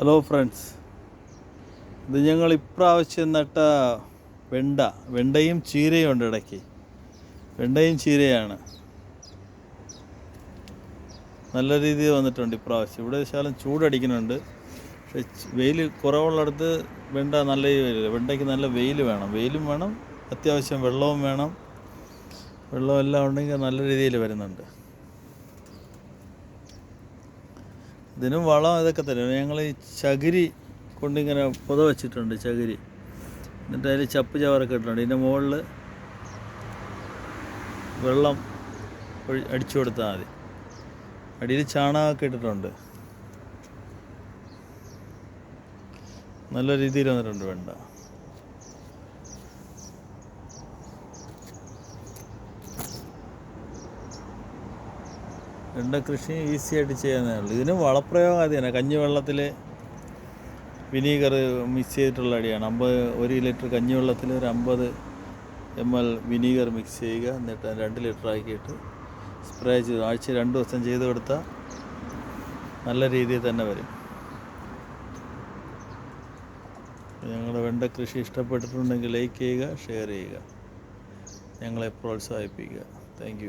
Hello friends ഇത് ഞങ്ങൾ ഇപ്രാവശ്യം നട്ട വെണ്ട വെണ്ടയും ചീരയും ഉണ്ട് ഇടയ്ക്ക്. വെണ്ടയും ചീരയാണ്. നല്ല രീതിയിൽ വന്നിട്ടുണ്ട് ഇപ്രാവശ്യം. ഇവിടെ ശാലം ചൂടടിക്കുന്നുണ്ട്. പക്ഷേ വെയിൽ കുറവുള്ളിടത്ത് വെണ്ട നല്ല രീതിയിൽ വെണ്ടയ്ക്ക് നല്ല വെയിൽ വേണം. വെയിലും വേണം അത്യാവശ്യം വെള്ളവും വേണം. വെള്ളമെല്ലാം ഉണ്ടെങ്കിൽ നല്ല രീതിയിൽ വരുന്നുണ്ട്. ഇതിനും വളം ഇതൊക്കെ തരും. ഞങ്ങൾ ഈ ചകിരി കൊണ്ടിങ്ങനെ പുത വെച്ചിട്ടുണ്ട് ചകിരി. എന്നിട്ട് അതിൽ ചപ്പ് ചവറൊക്കെ ഇട്ടിട്ടുണ്ട്. ഇതിന്റെ മുകളിൽ വെള്ളം അടിച്ചു കൊടുത്താൽ മതി. അടിയിൽ ചാണകമൊക്കെ ഇട്ടിട്ടുണ്ട്. നല്ല രീതിയിൽ വന്നിട്ടുണ്ട് വേണ്ട. വെണ്ട കൃഷി ഈസി ആയിട്ട് ചെയ്യാനേ ഉള്ളൂ. ഇതിന് വളപ്രയോഗം അത് തന്നെ കഞ്ഞിവെള്ളത്തിൽ വിനീഗർ മിക്സ് ചെയ്തിട്ടുള്ള അടിയാണ്. അമ്പത് ഒരു ലിറ്റർ കഞ്ഞിവെള്ളത്തിൽ ഒരു അമ്പത് എം എൽ വിനീഗർ മിക്സ് ചെയ്യുക. എന്നിട്ട് രണ്ട് ലിറ്റർ ആക്കിയിട്ട് സ്പ്രേ ചെയ്ത് ആഴ്ച രണ്ട് ദിവസം ചെയ്ത് കൊടുത്താൽ നല്ല രീതിയിൽ തന്നെ വരും. ഞങ്ങളുടെ വെണ്ട കൃഷി ഇഷ്ടപ്പെട്ടിട്ടുണ്ടെങ്കിൽ ലൈക്ക് ചെയ്യുക ഷെയർ ചെയ്യുക. ഞങ്ങളെ പ്രോത്സാഹിപ്പിക്കുക. താങ്ക്